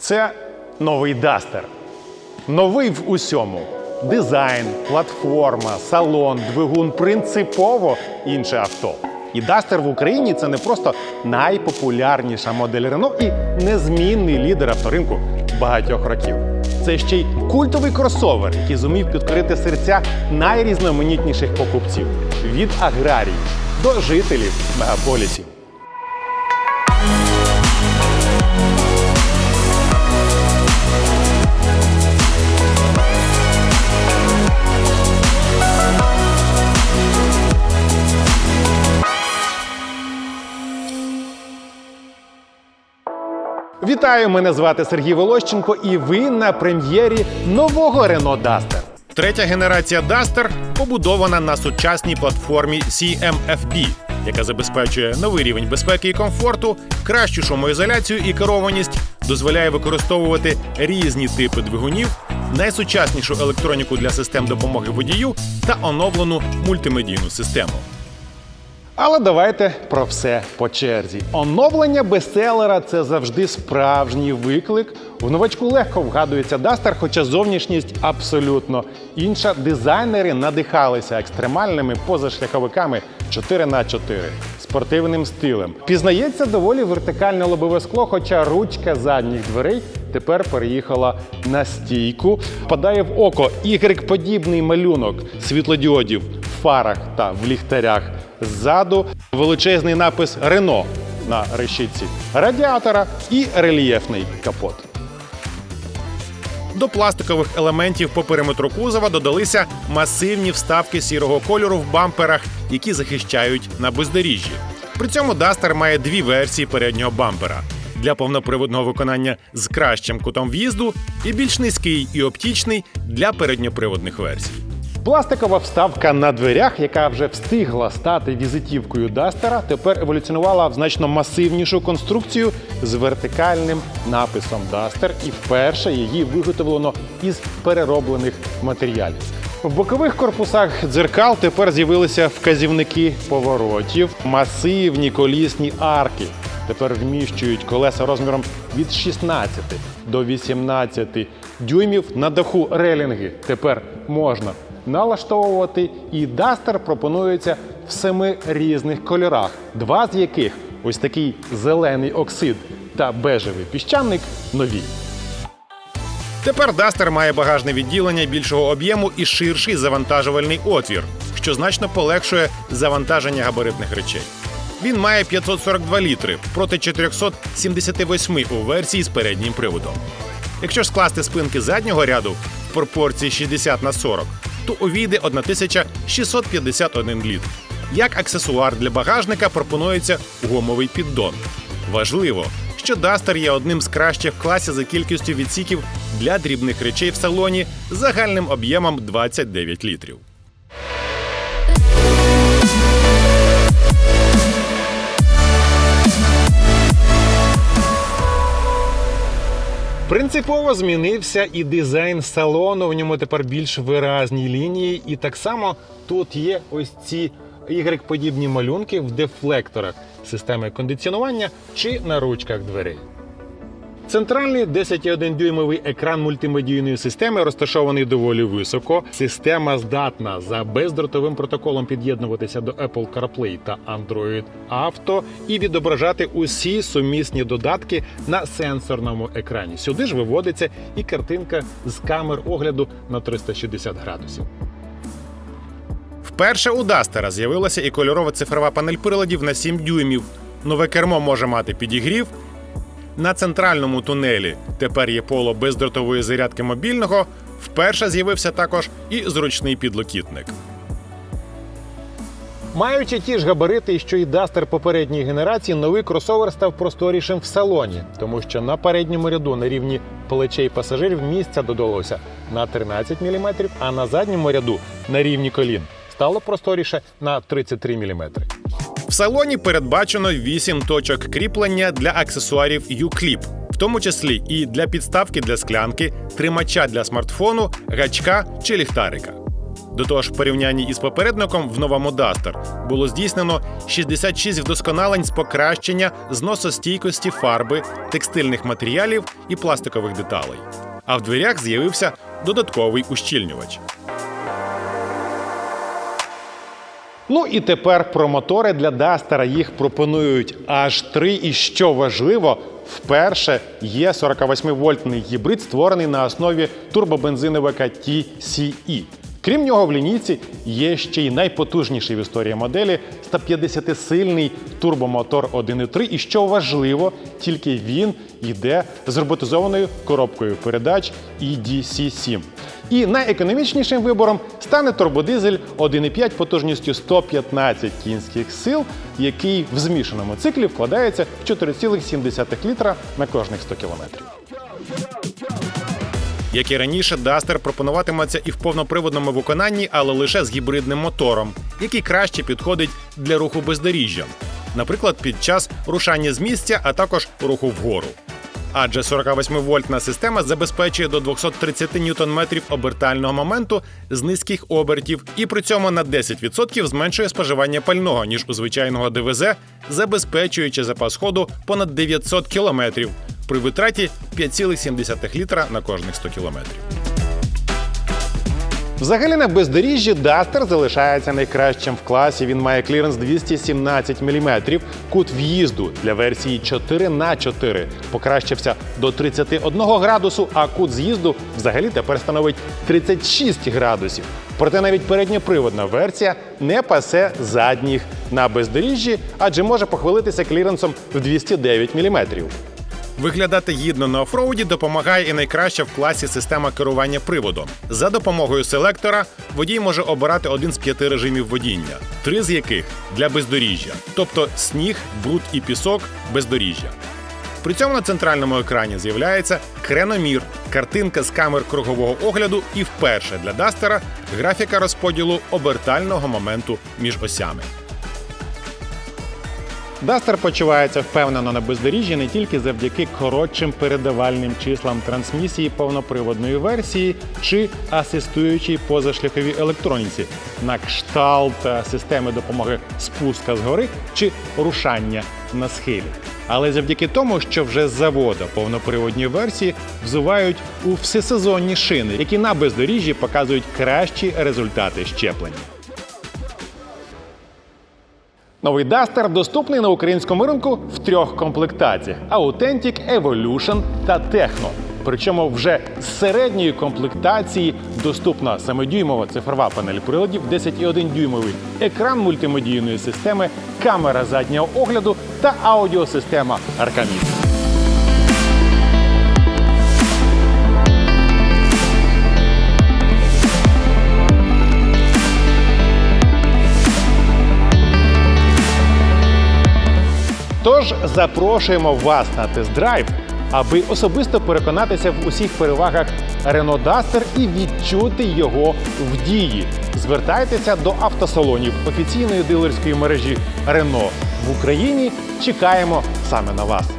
Це новий Дастер. Новий в усьому. Дизайн, платформа, салон, двигун принципово інше авто. І Дастер в Україні це не просто найпопулярніша модель Рено і незмінний лідер авторинку багатьох років. Це ще й культовий кросовер, який зумів підкорити серця найрізноманітніших покупців від аграріїв до жителів мегаполісів. Вітаю! Мене звати Сергій Волощенко, і ви на прем'єрі нового Renault Duster. Третя генерація Duster побудована на сучасній платформі CMFB, яка забезпечує новий рівень безпеки і комфорту, кращу шумоізоляцію і керованість, дозволяє використовувати різні типи двигунів, найсучаснішу електроніку для систем допомоги водію та оновлену мультимедійну систему. Але давайте про все по черзі. Оновлення бестселера це завжди справжній виклик. В новачку легко вгадується Duster, хоча зовнішність абсолютно інша. Дизайнери надихалися екстремальними позашляховиками 4х4, спортивним стилем. Пізнається доволі вертикальне лобове скло, хоча ручка задніх дверей тепер переїхала на стійку. Падає в око Y-подібний малюнок світлодіодів фарах та в ліхтарях. Ззаду величезний напис Рено на решітці радіатора і рельєфний капот. До пластикових елементів по периметру кузова додалися масивні вставки сірого кольору в бамперах, які захищають на бездоріжжі. При цьому Duster має дві версії переднього бампера для повноприводного виконання з кращим кутом в'їзду і більш низький і оптічний для передньоприводних версій. Пластикова вставка на дверях, яка вже встигла стати візитівкою Дастера, тепер еволюціонувала в значно масивнішу конструкцію з вертикальним написом Дастер, і вперше її виготовлено із перероблених матеріалів. В бокових корпусах дзеркал тепер з'явилися вказівники поворотів, масивні колісні арки. Тепер вміщують колеса розміром від 16 до 18 дюймів на даху релінги. Тепер можна налаштовувати, і Duster пропонується в семи різних кольорах, два з яких ось такий зелений оксид та бежевий піщаник нові. Тепер Duster має багажне відділення більшого об'єму і ширший завантажувальний отвір, що значно полегшує завантаження габаритних речей. Він має 542 літри проти 478 у версії з переднім приводом. Якщо ж скласти спинки заднього ряду в пропорції 60 на 40, то увійде 1651 літр. Як аксесуар для багажника пропонується гумовий піддон. Важливо, що Duster є одним з кращих в класі за кількістю відсіків для дрібних речей в салоні загальним об'ємом 29 літрів. Принципово змінився і дизайн салону. В ньому тепер більш виразні лінії. І так само тут є ось ці Y-подібні малюнки в дефлекторах системи кондиціонування чи на ручках дверей. Центральний 10,1 дюймовий екран мультимедійної системи розташований доволі високо. Система здатна за бездротовим протоколом під'єднуватися до Apple CarPlay та Android Auto і відображати усі сумісні додатки на сенсорному екрані. Сюди ж виводиться і картинка з камер огляду на 360 градусів. Вперше у Дастера з'явилася і кольорова цифрова панель приладів на 7 дюймів. Нове кермо може мати підігрів. На центральному тунелі тепер є поло бездротової зарядки мобільного. Вперше з'явився також і зручний підлокітник. Маючи ті ж габарити, що і Duster попередньої генерації, новий кросовер став просторішим в салоні, тому що на передньому ряду на рівні плечей пасажирів місця додалося на 13 мм, а на задньому ряду на рівні колін стало просторіше на 33 мм. В салоні передбачено 8 точок кріплення для аксесуарів U-Clip, в тому числі і для підставки для склянки, тримача для смартфону, гачка чи ліхтарика. До того ж, в порівнянні із попередником в новому було здійснено 66 вдосконалень з покращення зносостійкості фарби, текстильних матеріалів і пластикових деталей. А в дверях з'явився додатковий ущільнювач. Ну і тепер про мотори для Дастера їх пропонують аж три. І що важливо, вперше є 48-вольтний гібрид, створений на основі турбобензиновика TCE. Крім нього, в лінійці є ще й найпотужніший в історії моделі 150-сильний турбомотор 1.3. І що важливо, тільки він йде з роботизованою коробкою передач EDC-7. І найекономічнішим вибором стане турбодизель 1,5 потужністю 115 кінських сил, який в змішаному циклі вкладається в 4,7 літра на кожних 100 кілометрів. Як і раніше, Duster пропонуватиметься і в повноприводному виконанні, але лише з гібридним мотором, який краще підходить для руху бездоріжжям, наприклад, під час рушання з місця, а також руху вгору. Адже 48-вольтна система забезпечує до 230 ньютон-метрів обертального моменту з низьких обертів і при цьому на 10% зменшує споживання пального, ніж у звичайного ДВЗ, забезпечуючи запас ходу понад 900 кілометрів при витраті 5,7 літра на кожних 100 кілометрів. Взагалі на бездоріжжі Дастер залишається найкращим в класі. Він має кліренс 217 мм. Кут в'їзду для версії 4 на 4 покращився до 31 градусу, а кут з'їзду взагалі тепер становить 36 градусів. Проте навіть передньоприводна версія не пасе задніх на бездоріжжі, адже може похвалитися кліренсом в 209 мм. Виглядати гідно на офроуді допомагає і найкраща в класі система керування приводом. За допомогою селектора водій може обирати один з п'яти режимів водіння, три з яких для бездоріжжя, тобто сніг, бруд і пісок бездоріжжя. При цьому на центральному екрані з'являється креномір, картинка з камер кругового огляду і вперше для Дастера графіка розподілу обертального моменту між осями. Дастер почувається впевнено на бездоріжжі не тільки завдяки коротшим передавальним числам трансмісії повноприводної версії чи асистуючій позашляховій електроніці на кшталт е, системи допомоги спуска згори чи рушання на схилі. Але завдяки тому, що вже з завода повноприводні версії взувають у всесезонні шини, які на бездоріжжі показують кращі результати щеплення. Новий Duster доступний на українському ринку в трьох комплектаціях: Authentic, Evolution та Techno. Причому вже з середньої комплектації доступна 7-дюймова цифрова панель приладів, 10,1 дюймовий екран мультимедійної системи, камера заднього огляду та аудіосистема Arcamis. Тож запрошуємо вас на тест-драйв, аби особисто переконатися в усіх перевагах Renault Duster і відчути його в дії. Звертайтеся до автосалонів офіційної дилерської мережі Renault в Україні. Чекаємо саме на вас.